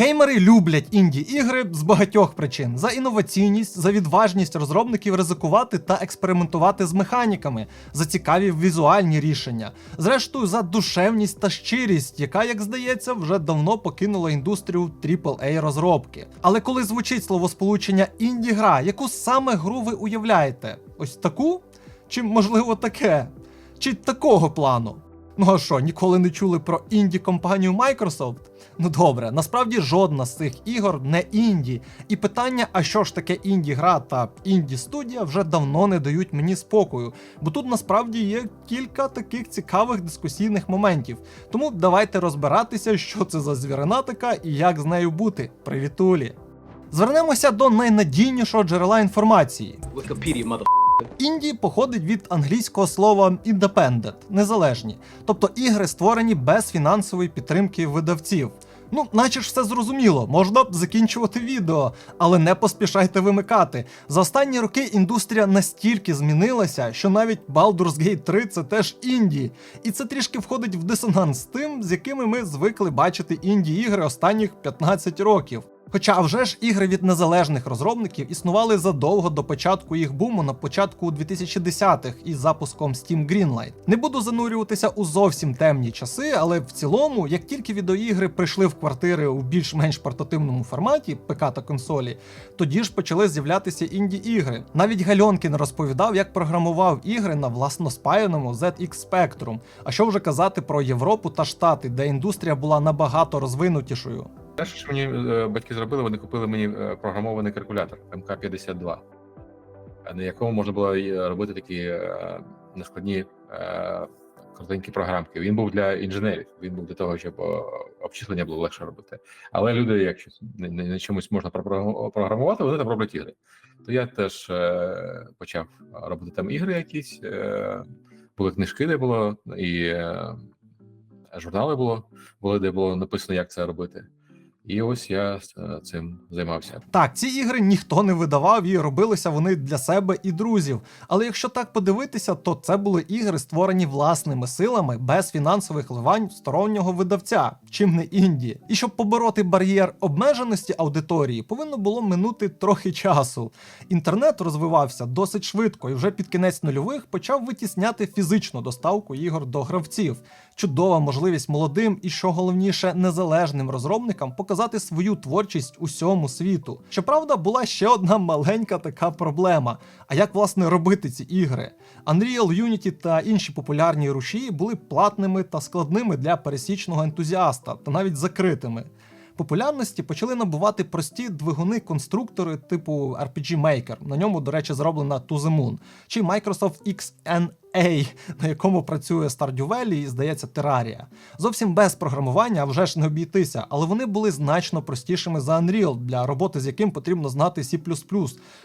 Геймери люблять інді-ігри з багатьох причин: за інноваційність, за відважність розробників ризикувати та експериментувати з механіками, за цікаві візуальні рішення, зрештою, за душевність та щирість, яка, як здається, вже давно покинула індустрію aaa розробки. Але коли звучить словосполучення інді-гра, яку саме гру ви уявляєте? Ось таку? Чи можливо таке? Чи такого плану? Ну а що, ніколи не чули про інді компанію Microsoft? Ну добре, насправді жодна з цих ігор не інді. І питання, а що ж таке інді гра та інді студія, вже давно не дають мені спокою, бо тут насправді є кілька таких цікавих дискусійних моментів. Тому давайте розбиратися, що це за звірина така і як з нею бути. Привітулі! Звернемося до найнадійнішого джерела інформації. Інді походить від англійського слова independent, незалежні, тобто ігри створені без фінансової підтримки видавців. Ну, наче ж все зрозуміло, можна б закінчувати відео, але не поспішайте вимикати. За останні роки індустрія настільки змінилася, що навіть Baldur's Gate 3 це теж інді. І це трішки входить в дисонанс з тим, з якими ми звикли бачити інді ігри останніх 15 років. Хоча вже ж ігри від незалежних розробників існували задовго до початку їх буму на початку 2010-х із запуском Steam Greenlight. Не буду занурюватися у зовсім темні часи, але в цілому, як тільки відеоігри прийшли в квартири у більш-менш портативному форматі ПК та консолі, тоді ж почали з'являтися інді-ігри. Навіть Гальонкін розповідав, як програмував ігри на власноспаяному ZX Spectrum. А що вже казати про Європу та Штати, де індустрія була набагато розвинутішою. Перше, що мені е, батьки зробили, вони купили мені е, програмований калькулятор МК-52, на якому можна було е, робити такі е, нескладні е, коротенькі програмки. Він був для інженерів, він був для того, щоб е, обчислення було легше робити. Але люди, якщо на, чомусь можна програмувати, вони там роблять ігри. То я теж е, почав робити там ігри якісь, е, були книжки, де було, і е, журнали було, були, де було написано, як це робити. І ось я е, цим займався. Так, ці ігри ніхто не видавав і робилися вони для себе і друзів. Але якщо так подивитися, то це були ігри, створені власними силами без фінансових вливань стороннього видавця, чим не інді. І щоб побороти бар'єр обмеженості аудиторії, повинно було минути трохи часу. Інтернет розвивався досить швидко і вже під кінець нульових почав витісняти фізичну доставку ігор до гравців. Чудова можливість молодим і, що головніше, незалежним розробникам показати свою творчість усьому світу. Щоправда, була ще одна маленька така проблема. А як власне робити ці ігри? Unreal Unity та інші популярні рушії були платними та складними для пересічного ентузіаста, та навіть закритими. Популярності почали набувати прості двигуни-конструктори типу RPG Maker. На ньому, до речі, зроблена To The Moon, чи Microsoft XNA, на якому працює Stardew і, здається, Terraria. Зовсім без програмування, а вже ж не обійтися, але вони були значно простішими за Unreal, для роботи з яким потрібно знати C++,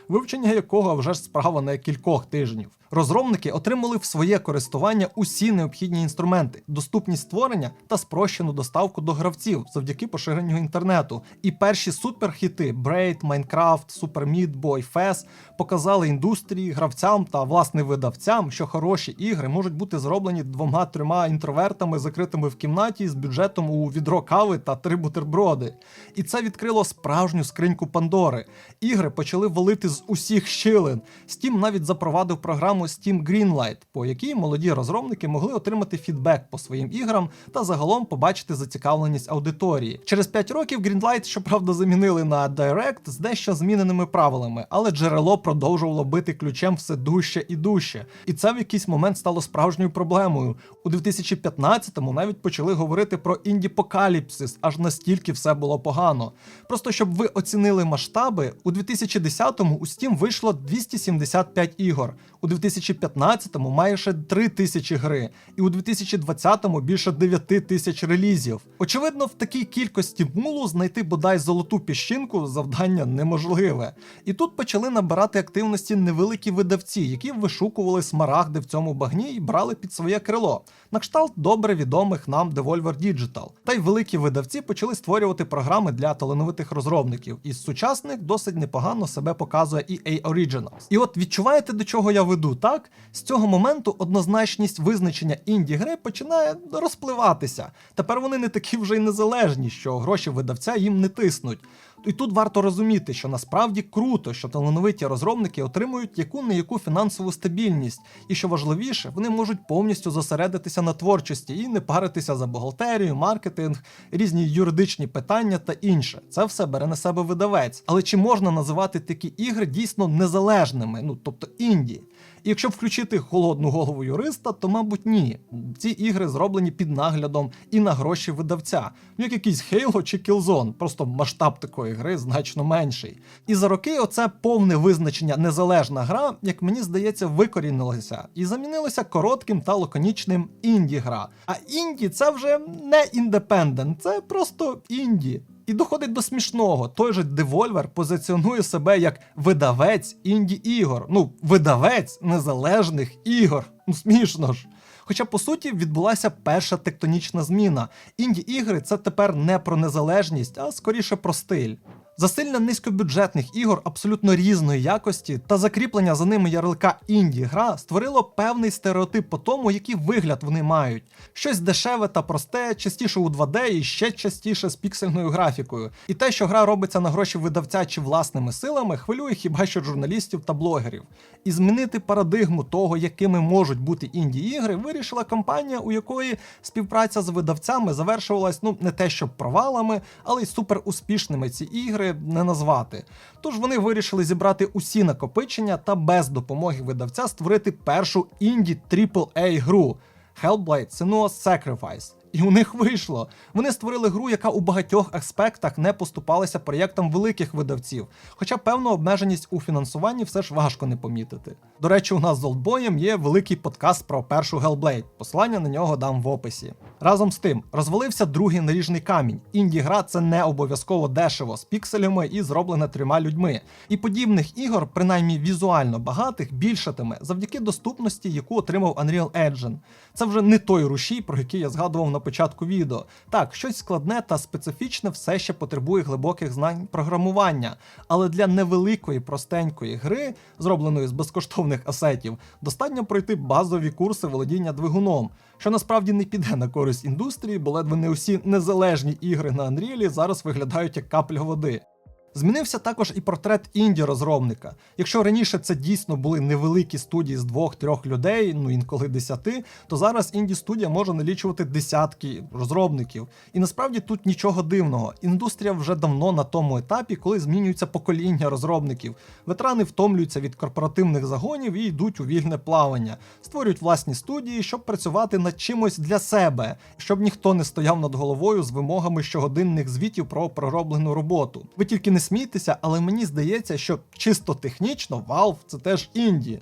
вивчення якого вже ж справа на кількох тижнів. Розробники отримали в своє користування усі необхідні інструменти, доступність створення та спрощену доставку до гравців завдяки поширенню інтернету. І перші суперхіти Braid, Minecraft, Super Meat Boy, Fez показали індустрії, гравцям та власне видавцям, що хороші ігри можуть бути зроблені двома-трьома інтровертами, закритими в кімнаті з бюджетом у відро кави та три бутерброди. І це відкрило справжню скриньку Пандори. Ігри почали валити з усіх щілин. Steam навіть запровадив програму Steam Greenlight, по якій молоді розробники могли отримати фідбек по своїм іграм та загалом побачити зацікавленість аудиторії. Через 5 років Greenlight, щоправда, замінили на Direct з дещо зміненими правилами, але джерело продовжувало бити ключем все дужче і дужче. І це в якийсь момент стало справжньою проблемою. У 2015-му навіть почали говорити про інді-покаліпсис, аж настільки все було погано. Просто щоб ви оцінили масштаби, у 2010-му у Steam вийшло 275 ігор, у 2015-му майже 3 тисячі гри, і у 2020-му більше 9 тисяч релізів. Очевидно, в такій кількості мулу знайти бодай золоту піщинку завдання неможливе. І тут почали набирати активності невеликі видавці, які вишукували смарагди в цьому цьому багні і брали під своє крило, на кшталт добре відомих нам Devolver Digital. Та й великі видавці почали створювати програми для талановитих розробників. Із сучасних досить непогано себе показує EA Originals. І от відчуваєте, до чого я веду, так? З цього моменту однозначність визначення інді гри починає розпливатися. Тепер вони не такі вже й незалежні, що гроші видавця їм не тиснуть. І тут варто розуміти, що насправді круто, що талановиті розробники отримують яку не яку фінансову стабільність, і що важливіше, вони можуть повністю зосередитися на творчості і не паритися за бухгалтерію, маркетинг, різні юридичні питання та інше. Це все бере на себе видавець. Але чи можна називати такі ігри дійсно незалежними, ну тобто інді? Якщо включити холодну голову юриста, то мабуть ні. Ці ігри зроблені під наглядом і на гроші видавця, ну як якийсь Halo чи Killzone, просто масштаб такої гри значно менший. І за роки оце повне визначення незалежна гра, як мені здається, викорінилося і замінилося коротким та лаконічним інді-гра. А інді це вже не індепендент, це просто інді. І доходить до смішного. Той же Девольвер позиціонує себе як видавець інді-ігор. Ну, видавець незалежних ігор. Ну смішно ж. Хоча по суті відбулася перша тектонічна зміна. Інді-ігри це тепер не про незалежність, а скоріше про стиль. Засилля низькобюджетних ігор абсолютно різної якості та закріплення за ними ярлика інді гра створило певний стереотип по тому, який вигляд вони мають. Щось дешеве та просте, частіше у 2D і ще частіше з піксельною графікою. І те, що гра робиться на гроші видавця чи власними силами, хвилює хіба що журналістів та блогерів. І змінити парадигму того, якими можуть бути інді-ігри, вирішила компанія, у якої співпраця з видавцями завершувалась ну не те, щоб провалами, але й суперуспішними ці ігри не назвати. Тож вони вирішили зібрати усі накопичення та без допомоги видавця створити першу інді AAA гру Hellblade Senua's Sacrifice. І у них вийшло. Вони створили гру, яка у багатьох аспектах не поступалася проєктам великих видавців, хоча певну обмеженість у фінансуванні все ж важко не помітити. До речі, у нас з Олдбоєм є великий подкаст про першу Hellblade. Посилання на нього дам в описі. Разом з тим, розвалився другий наріжний камінь. Інді-гра це не обов'язково дешево, з пікселями і зроблена трьома людьми. І подібних ігор, принаймні візуально багатих, більшатиме завдяки доступності, яку отримав Unreal Engine. Це вже не той рушій, про який я згадував на початку відео. Так, щось складне та специфічне все ще потребує глибоких знань програмування, але для невеликої простенької гри, зробленої з безкоштовних асетів, достатньо пройти базові курси володіння двигуном, що насправді не піде на користь індустрії, бо ледве не усі незалежні ігри на Unreal зараз виглядають як капля води. Змінився також і портрет інді-розробника. Якщо раніше це дійсно були невеликі студії з двох-трьох людей, ну інколи десяти, то зараз інді-студія може налічувати десятки розробників. І насправді тут нічого дивного. Індустрія вже давно на тому етапі, коли змінюється покоління розробників. Ветерани втомлюються від корпоративних загонів і йдуть у вільне плавання, створюють власні студії, щоб працювати над чимось для себе, щоб ніхто не стояв над головою з вимогами щогодинних звітів про пророблену роботу. Ви тільки не смійтеся, але мені здається, що чисто технічно Valve це теж інді.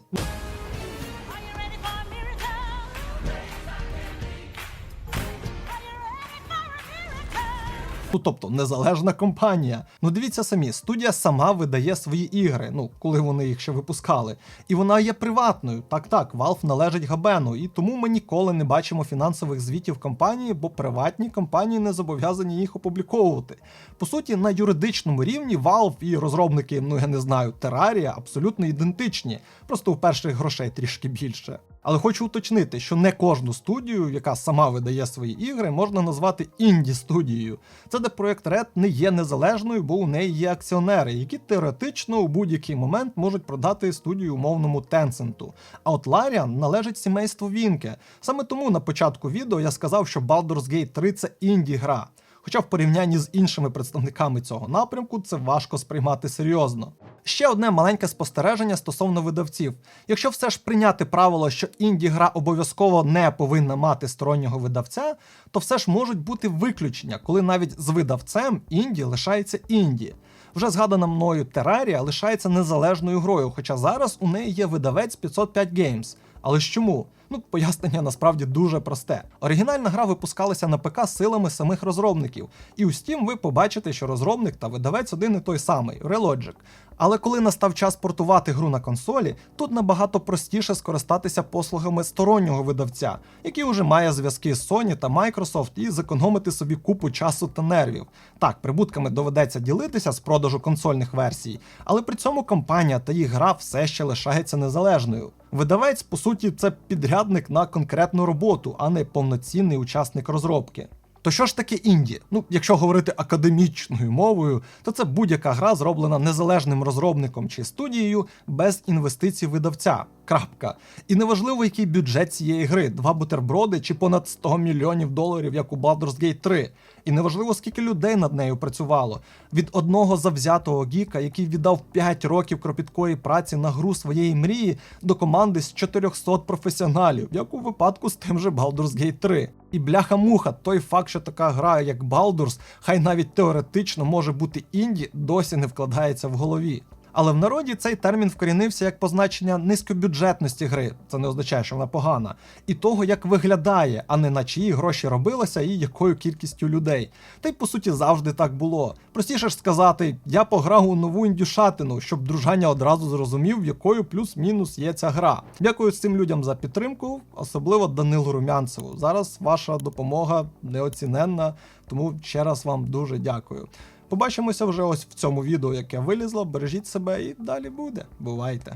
Ну тобто незалежна компанія. Ну дивіться самі, студія сама видає свої ігри, ну коли вони їх ще випускали. І вона є приватною. Так, так, Valve належить Габену, і тому ми ніколи не бачимо фінансових звітів компанії, бо приватні компанії не зобов'язані їх опубліковувати. По суті, на юридичному рівні Valve і розробники, ну я не знаю, Terraria абсолютно ідентичні, просто у перших грошей трішки більше. Але хочу уточнити, що не кожну студію, яка сама видає свої ігри, можна назвати інді-студією. Це де проект Red не є незалежною, бо у неї є акціонери, які теоретично у будь-який момент можуть продати студію умовному Tencent. А от Larian належить сімейству Вінке. Саме тому на початку відео я сказав, що Baldur's Gate 3 це інді-гра. Хоча в порівнянні з іншими представниками цього напрямку це важко сприймати серйозно. Ще одне маленьке спостереження стосовно видавців. Якщо все ж прийняти правило, що інді-гра обов'язково не повинна мати стороннього видавця, то все ж можуть бути виключення, коли навіть з видавцем інді лишається інді. Вже згадана мною Terraria лишається незалежною грою, хоча зараз у неї є видавець 505 Games. Але ж чому? Ну, пояснення насправді дуже просте. Оригінальна гра випускалася на ПК силами самих розробників, і у Steam ви побачите, що розробник та видавець один і той самий Relogic. Але коли настав час портувати гру на консолі, тут набагато простіше скористатися послугами стороннього видавця, який уже має зв'язки з Sony та Microsoft і зекономити собі купу часу та нервів. Так, прибутками доведеться ділитися з продажу консольних версій, але при цьому компанія та їх гра все ще лишається незалежною. Видавець, по суті, це підрядник на конкретну роботу, а не повноцінний учасник розробки. То що ж таке інді? Ну, якщо говорити академічною мовою, то це будь-яка гра, зроблена незалежним розробником чи студією без інвестицій видавця. Крапка. І неважливо, який бюджет цієї гри: два бутерброди чи понад 100 мільйонів доларів, як у Baldur's Gate 3. І неважливо, скільки людей над нею працювало. Від одного завзятого гіка, який віддав 5 років кропіткої праці на гру своєї мрії, до команди з 400 професіоналів, як у випадку з тим же Baldur's Gate 3. І бляха-муха, той факт, що така гра, як Baldur's, хай навіть теоретично може бути інді, досі не вкладається в голові. Але в народі цей термін вкорінився як позначення низькобюджетності гри, це не означає, що вона погана, і того, як виглядає, а не на чиї гроші робилася і якою кількістю людей. Та й по суті завжди так було. Простіше ж сказати, я пограв у нову індюшатину, щоб дружання одразу зрозумів, якою плюс-мінус є ця гра. Дякую цим людям за підтримку, особливо Данилу Румянцеву. Зараз ваша допомога неоціненна, тому ще раз вам дуже дякую. Побачимося вже ось в цьому відео, яке вилізло. Бережіть себе і далі буде. Бувайте!